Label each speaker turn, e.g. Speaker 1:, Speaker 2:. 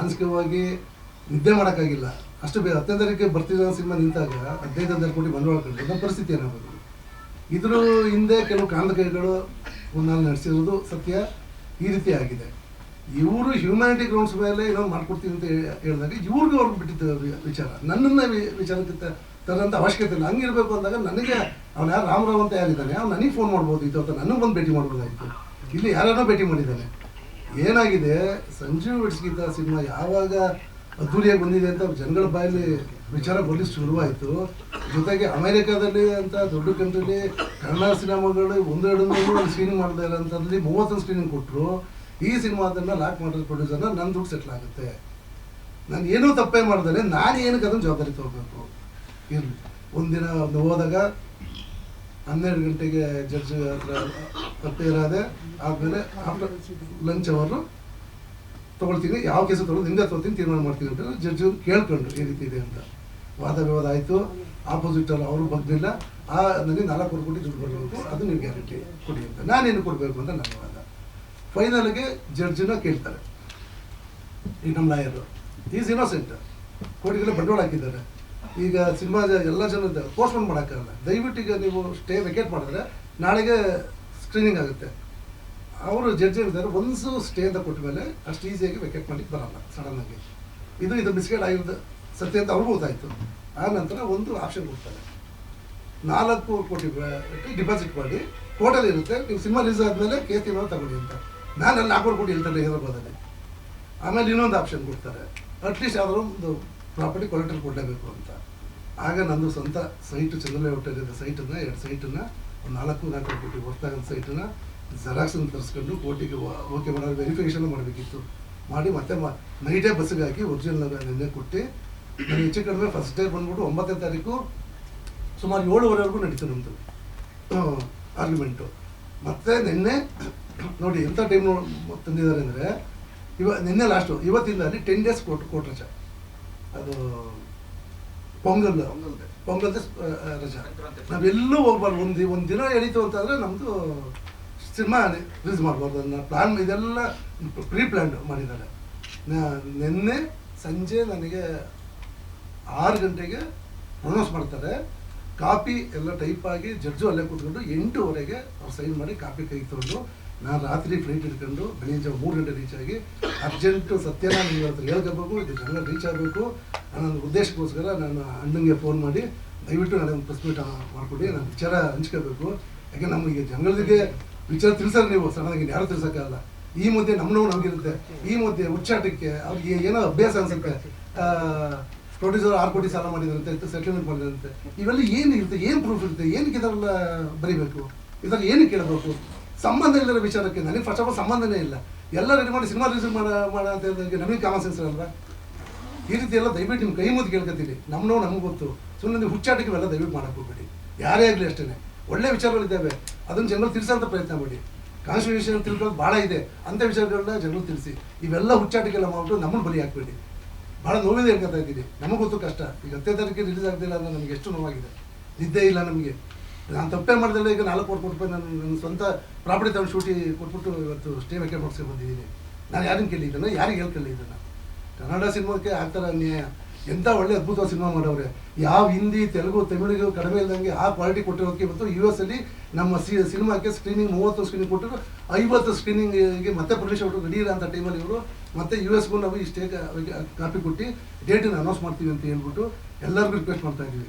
Speaker 1: ಮಾನಸಿಕವಾಗಿ ನಿದ್ದೆ ಮಾಡೋಕ್ಕಾಗಿಲ್ಲ. ಅಷ್ಟು ಬೇರೆ ಹತ್ತನೇ ಬರ್ತಿದ್ದ ಸಿನಿಮಾ ನಿಂತಾಗ ಹದಿನೈದು ಹದಿನಾರು ಕೋಟಿ ಬಂಡವಾಳ ನಮ್ಮ ಪರಿಸ್ಥಿತಿ ಏನಾಗೋದು? ಇದ್ರ ಹಿಂದೆ ಕೆಲವು ಕಾರಣಕೈಗಳು ಒಂದಲ್ಲಿ ನಡೆಸಿರೋದು ಸತ್ಯ. ಈ ರೀತಿ ಆಗಿದೆ. ಇವರು ಹ್ಯೂಮ್ಯಾನಿಟಿ ಗ್ರೌಂಡ್ಸ್ ಮೇಲೆ ಏನೋ ಮಾಡ್ಕೊಡ್ತೀವಿ ಅಂತ ಹೇಳಿದಾಗ ಇವ್ರಿಗೆ ಅವ್ರಿಗೆ ಬಿಟ್ಟಿದ್ದ ವಿಚಾರ. ನನ್ನನ್ನ ವಿಚಾರಕ್ಕೆ ತರೋಂಥ ಅವಶ್ಯಕತೆ ಇಲ್ಲ. ಹಂಗಿರಬೇಕು ಅಂದಾಗ ನನಗೆ ಅವ್ನು ಯಾರು ರಾಮರಾವ್ ಅಂತ ಯಾರಿದ್ದಾನೆ ಅವ್ನು ನನಗೆ ಫೋನ್ ಮಾಡ್ಬೋದು. ಇತ್ತು ಅಂತ ನನಗೆ ಬಂದು ಭೇಟಿ ಮಾಡ್ಬೋದಾಗಿತ್ತು ಇಲ್ಲಿ ಯಾರನ್ನೋ ಭೇಟಿ ಮಾಡಿದ್ದಾನೆ ಏನಾಗಿದೆ? ಸಂಜೀವ್ ವಿಡ್ಸ್ಗೀತ ಸಿನಿಮಾ ಯಾವಾಗ ಅದ್ದೂರಿಯಾಗಿ ಬಂದಿದೆ ಅಂತ ಜನಗಳ ಬಾಯಲ್ಲಿ ವಿಚಾರ ಬರ್ಲಿಕ್ಕೆ ಶುರುವಾಯಿತು. ಜೊತೆಗೆ ಅಮೆರಿಕಾದಲ್ಲಿ ಅಂತ ದೊಡ್ಡ ಕಂಟ್ರಿಲಿ ಕನ್ನಡ ಸಿನಿಮಾಗಳು ಒಂದೆರಡು ಸ್ಕ್ರೀನಿಂಗ್ ಮಾಡ್ತಾ ಇಲ್ಲ ಅಂತಂದಲ್ಲಿ ಮೂವತ್ತೊಂದು ಸ್ಕ್ರೀನಿಂಗ್ ಕೊಟ್ಟರು ಈ ಸಿನಿಮಾದನ್ನು ಲಾಕ್ ಮಾಡಿರೋ ಪ್ರೊಡ್ಯೂಸರ್ನ ನನ್ನ ದುಡ್ಡು ಸೆಟ್ಲ್ ಆಗುತ್ತೆ. ನಾನು ಏನೂ ತಪ್ಪೇ ಮಾಡ್ದೇನೆ ನಾನು ಏನಕ್ಕೆ ಅದನ್ನು ಜವಾಬ್ದಾರಿ ತಗೋಬೇಕು? ಇರಲಿ. ಒಂದಿನ ಒಂದು ಹೋದಾಗ ಹನ್ನೆರಡು ಗಂಟೆಗೆ ಜಡ್ಜ್ ಹತ್ರ ಅಪೇರ್ ಆದೆ, ಆದಮೇಲೆ ಆಫ್ಟರ್ ಲಂಚ್ ಅವರು ತೊಗೊಳ್ತೀನಿ, ಯಾವ ಕೇಸು ತೊಗೊಳೋದು ಹಿಂದೆ ತೊಗೊಳ್ತೀನಿ, ತೀರ್ಮಾನ ಮಾಡ್ತೀನಿ ಅಂತ ಜಡ್ಜ್ ಕೇಳ್ಕೊಂಡ್ರು ಈ ರೀತಿ ಇದೆ ಅಂತ. ವಾದ ವಿವಾದ ಆಯಿತು ಆಪೋಸಿಟ್ ಅಲ್ಲಿ ಅವರು ಬಗ್ಲಿಲ್ಲ ಆ ನನಗೆ ನಾಲ್ಕು ಕೋಟಿ ದುಡ್ಡು ಕೊಡಬೇಕು ಅದು ನೀವು ಗ್ಯಾರಂಟಿ ಕೊಡಿ ಅಂತ. ನಾನೇನು ಕೊಡಬೇಕು ಅಂತ ನನ್ನ ವಾದ. ಫೈನಲ್ಗೆ ಜಡ್ಜನ್ನ ಕೇಳ್ತಾರೆ. ಈ ನಮ್ಮ ಲಾಯರು ಈಸ್ ಇನ್ನೋಸೆಂಟ್ ಕೋಟಿಗೆಲ್ಲ ಬಂಡವಾಳ ಹಾಕಿದ್ದಾರೆ. ಈಗ ಸಿನಿಮಾ ಎಲ್ಲ ಜನ ಪೋಸ್ಟ್ಪೋನ್ ಮಾಡೋಕ್ಕಾಗಲ್ಲ ದಯವಿಟ್ಟು ಈಗ ನೀವು ಸ್ಟೇ ವೆಕೇಟ್ ಮಾಡಿದ್ರೆ ನಾಳೆಗೆ ಸ್ಕ್ರೀನಿಂಗ್ ಆಗುತ್ತೆ. ಅವರು ಜಡ್ಜ್ ಇರ್ತಾರೆ ಒಂದ್ಸು ಸ್ಟೇ ಅಂತ ಕೊಟ್ಟ ಮೇಲೆ ಅಷ್ಟು ಈಸಿಯಾಗಿ ವೆಕೇಟ್ ಮಾಡಲಿಕ್ಕೆ ಬರಲ್ಲ ಸಡನ್ನಾಗಿ ಇದು ಇದು ಮಿಸ್ಗೇಡ್ ಆಗಿರೋದು, ಸತ್ಯ ಅಂತ ಅವ್ರಿಗೂ ಗೊತ್ತಾಯಿತು. ಆ ನಂತರ ಒಂದು ಆಪ್ಷನ್ ಕೊಡ್ತಾರೆ. ನಾಲ್ಕು ಕೋಟಿ ಡಿಪಾಸಿಟ್ ಮಾಡಿ ಕೋರ್ಟಲ್ಲಿ ಇರುತ್ತೆ, ನೀವು ಸಿನಿಮಾ ರಿಲೀಸ್ ಆದಮೇಲೆ ಕೇಸ್ ಏನೋ ತಗೊಳ್ಳಿ ಅಂತ. ನಾನು ಅಲ್ಲಿ ನಾಲ್ಕು ಕೋಟಿ ಹೇಳ್ತಾರೆ ಹೈದರಾಬಾದಲ್ಲಿ. ಆಮೇಲೆ ಇನ್ನೊಂದು ಆಪ್ಷನ್ ಕೊಡ್ತಾರೆ. ಅಟ್ಲೀಸ್ಟ್ ಯಾವ್ದಾದ್ರು ಒಂದು ಪ್ರಾಪರ್ಟಿ ಕೊಲೆಕ್ಟರ್ ಕೊಡಲೇಬೇಕು ಅಂತ. ಆಗ ನಂದು ಸ್ವಂತ ಸೈಟ್ ಚಂದ್ರಲೆ ಹೋಟೆಲಿದೆ ಸೈಟನ್ನು, ಎರಡು ಸೈಟನ್ನು, ಒಂದು ನಾಲ್ಕು ನಾಲ್ಕು ಕೋಟಿ ಹೊರತಾಗಂಥ ಸೈಟನ್ನು ಜೆರಾಕ್ಸನ್ನು ತರಿಸ್ಕೊಂಡು ಕೋರ್ಟಿಗೆ ಓಕೆ ಮಾಡೋದು ವೆರಿಫಿಕೇಷನ್ ಮಾಡಬೇಕಿತ್ತು. ಮಾಡಿ ಮತ್ತೆ ನೈಟೇ ಬಸ್ಸಿಗೆ ಹಾಕಿ ಒರಿಜಿನಲ್ ನೆನ್ನೆ ಕೊಟ್ಟು, ನಾನು ಹೆಚ್ಚು ಕಡಿಮೆ ಫಸ್ಟ್ ಡೇ ಬಂದ್ಬಿಟ್ಟು ಒಂಬತ್ತನೇ ತಾರೀಕು ಸುಮಾರು ಏಳುವರೆವರೆಗೂ ನಡೀತು ನಮ್ಮದು ಆರ್ಗ್ಯುಮೆಂಟು ಮತ್ತೆ ನಿನ್ನೆ, ನೋಡಿ ಎಂಥ ಟೈಮ್ ತಂದಿದ್ದಾರೆ ಅಂದರೆ, ಇವ, ನಿನ್ನೆ ಲಾಸ್ಟು ಇವತ್ತಿಂದ ಅಲ್ಲಿ ಟೆನ್ ಡೇಸ್ ಕೊಟ್ಟು ಕೋರ್ಟ್ ರಜಾ. ಅದು ಪೊಂಗಲ್ ಪೊಂಗಲ್ ರಜಾ. ನಾವೆಲ್ಲೂ ಹೋಗ್ಬಾರ್ದು. ಒಂದು ಒಂದು ದಿನ ಎಳೀತು ಅಂತಂದರೆ ನಮ್ಮದು ಸಿನಿಮಾ ರಿಲೀಸ್ ಮಾಡ್ಬಾರ್ದು. ಅದನ್ನ ಪ್ಲ್ಯಾನ್ ಇದೆಲ್ಲ ಪ್ರೀ ಪ್ಲ್ಯಾನ್ ಮಾಡಿದ್ದಾರೆ ನಿನ್ನೆ ಸಂಜೆ ನನಗೆ ಆರು ಗಂಟೆಗೆ ಪ್ರೊನೌನ್ಸ್ ಮಾಡ್ತಾರೆ. ಕಾಪಿ ಎಲ್ಲ ಟೈಪ್ ಆಗಿ ಜಡ್ಜು ಅಲ್ಲೇ ಕೂತ್ಕೊಂಡು ಎಂಟೂವರೆಗೆ ಅವ್ರು ಸೈನ್ ಮಾಡಿ ಕಾಪಿ ಕೈ ತೊಗೊಂಡು ನಾನು ರಾತ್ರಿ ಫ್ಲೈಟ್ ಹಿಡ್ಕೊಂಡು ಬೆಳಿಗ್ಗೆ ಮೂರು ಗಂಟೆ ರೀಚ್ ಆಗಿ ಅರ್ಜೆಂಟು ಸತ್ಯನ ನೀವು ಹತ್ರ ಹೇಳ್ಕೋಬೇಕು, ಇದು ಜನ ರೀಚ್ ಆಗಬೇಕು ನನ್ನ ಉದ್ದೇಶಕ್ಕೋಸ್ಕರ ನಾನು ಅಣ್ಣಂಗೆ ಫೋನ್ ಮಾಡಿ ದಯವಿಟ್ಟು ನನಗೆ ಪ್ರೆಸ್ ಮೀಟ್ ಮಾಡಿಕೊಡಿ, ನಾನು ವಿಚಾರ ಹಂಚ್ಕೋಬೇಕು. ಯಾಕೆ ನಮಗೆ ಜನಗಳಿಗೆ ವಿಚಾರ ತಿಳಿಸಲ್ಲ ನೀವು ಸಡನ್ನಾಗಿ ಯಾರು ತಿಳಿಸೋಕ್ಕಾಗಲ್ಲ. ಈ ಮಧ್ಯೆ ನಮ್ಮ ನೋವು ನಮಗಿರುತ್ತೆ. ಈ ಮಧ್ಯೆ ಉಚ್ಚಾಟಕ್ಕೆ ಅವ್ರಿಗೆ ಏನೋ ಅಭ್ಯಾಸ ಅನ್ಸುತ್ತೆ. ಪ್ರೊಡ್ಯೂಸರ್ ಆರು ಕೋಟಿ ಸಾಲ ಮಾಡಿದ್ರಂತೆ ಸೆಟಲ್ಮೆಂಟ್ ಮಾಡಿದಂತೆ ಇವೆಲ್ಲ ಏನು ಇರುತ್ತೆ, ಏನು ಪ್ರೂಫ್ ಇರುತ್ತೆ ಏನಕ್ಕೆ ಇದೆಲ್ಲ ಬರೀಬೇಕು? ಇದರಲ್ಲಿ ಏನಕ್ಕೆ ಕೇಳಬೇಕು? ಸಂಬಂಧ ಇಲ್ಲದ ವಿಚಾರಕ್ಕೆ ನನಗೆ ಫಸ್ಟ್ ಆಫ್ ಆಲ್ ಸಂಬಂಧನೇ ಇಲ್ಲ. ಎಲ್ಲ ರೆಡಿ ಮಾಡಿ ಸಿನಿಮಾ ರಿಲೀಸ್ ಮಾಡ ಅಂತ ನಮಗೆ ಕಾಮನ್ ಸೆನ್ಸ್ ಅಲ್ವಾ? ಈ ರೀತಿ ಎಲ್ಲ ದಯವಿಟ್ಟು ನಿಮ್ಮ ಕೈ ಮುದ್ದು ನಮ್ಮ ನೋವು ನಮ್ಗೆ ಗೊತ್ತು. ಸುಮ್ಮನೆ ಹುಚ್ಚಾಟಕ್ಕೆ ಎಲ್ಲ ದಯವಿಟ್ಟು ಮಾಡಕ್ಕೆ ಹೋಗ್ಬೇಡಿ. ಯಾರೇ ಆಗಲಿ ಅಷ್ಟೇ ಒಳ್ಳೆ ವಿಚಾರಗಳಿದ್ದಾವೆ ಅದನ್ನು ಜನಗಳು ತಿಳಿಸೋಂಥ ಪ್ರಯತ್ನ ಮಾಡಿ. ಕಾನ್ಸ್ಟಿಟ್ಯೂಷನ್ ತಿಳ್ಕೊಳ್ಳೋದು ಭಾಳ ಇದೆ. ಅಂಥ ವಿಚಾರಗಳನ್ನ ಜನಗಳು ತಿಳಿಸಿ. ಇವೆಲ್ಲ ಹುಚ್ಚಾಟಕ್ಕೆಲ್ಲ ಮಾಡಿಬಿಟ್ಟು ನಮ್ಮನ್ನು ಬಲಿ ಹಾಕ್ಬೇಡಿ. ಭಾಳ ನೋವಿದೆ ಹೇಳ್ಕೊತಾ ಇದ್ದೀನಿ ನಮಗೆ ಗೊತ್ತು ಕಷ್ಟ. ಈಗ ಹತ್ತನೇ ತಾರೀಕಿಗೆ ರಿಲೀಸ್ ಆಗ್ತಿಲ್ಲ ಅಂದರೆ ನಮಗೆ ಎಷ್ಟು ನೋವಾಗಿದೆ. ನಿದ್ದೆ ಇಲ್ಲ ನಮಗೆ. ನಾನು ತಪ್ಪೇ ಮಾಡಿದ್ರೆ ಈಗ ನಾಲ್ಕು ಕೋಟಿ ಕೊಟ್ಟು ನಾನು ನನ್ನ ಸ್ವಂತ ಪ್ರಾಪರ್ಟಿ ತಗೊಂಡು ಶೂಟಿ ಕೊಟ್ಬಿಟ್ಟು ಇವತ್ತು ಸ್ಟೇ ವೆಕೇಟ್ ಮಾಡ್ಸ್ಕೊಂಡು ಬಂದಿದ್ದೀನಿ. ನಾನು ಯಾರನ್ನು ಕೇಳಿ ಇದನ್ನು? ಯಾರಿಗೆ ಹೇಳ್ಕೊಳ್ಳಿ ಇದನ್ನು? ಕನ್ನಡ ಸಿನಿಮಾಕ್ಕೆ ಥರ ಅನ್ಯಾಯ. ಎಂಥ ಒಳ್ಳೆ ಅದ್ಭುತ ಸಿನಿಮಾ ಮಾಡವ್ರೆ ಯಾವ ಹಿಂದಿ, ತೆಲುಗು ತಮಿಳಿಗೂ ಕಡಿಮೆ ಇಲ್ಲದಂಗೆ ಆ ಕ್ವಾಲಿಟಿ ಕೊಟ್ಟಿರೋದಕ್ಕೆ ಇವತ್ತು ಯು ಎಸ್ ಅಲ್ಲಿ ನಮ್ಮ ಸಿ ಸಿನಿಮಾಕ್ಕೆ ಸ್ಕ್ರೀನಿಂಗ್ ಮೂವತ್ತು ಸ್ಕ್ರೀನಿಂಗ್ ಕೊಟ್ಟರು ಐವತ್ತು ಸ್ಕ್ರೀನಿಂಗಿಗೆ ಮತ್ತೆ ಪ್ರದೇಶ ಅವರು ರೆಡಿ ಅಂಥ ಟೈಮಲ್ಲಿ ಇವರು. ಮತ್ತೆ ಯು ಎಸ್ಗೂ ನಾವು ಇಷ್ಟೇ ಕಾಪಿ ಕೊಟ್ಟು ಡೇಟನ್ನು ಅನೌನ್ಸ್ ಮಾಡ್ತೀವಿ ಅಂತ ಹೇಳ್ಬಿಟ್ಟು ಎಲ್ಲರಿಗೂ ರಿಕ್ವೆಸ್ಟ್ ಮಾಡ್ತಾ ಇದ್ದೀವಿ.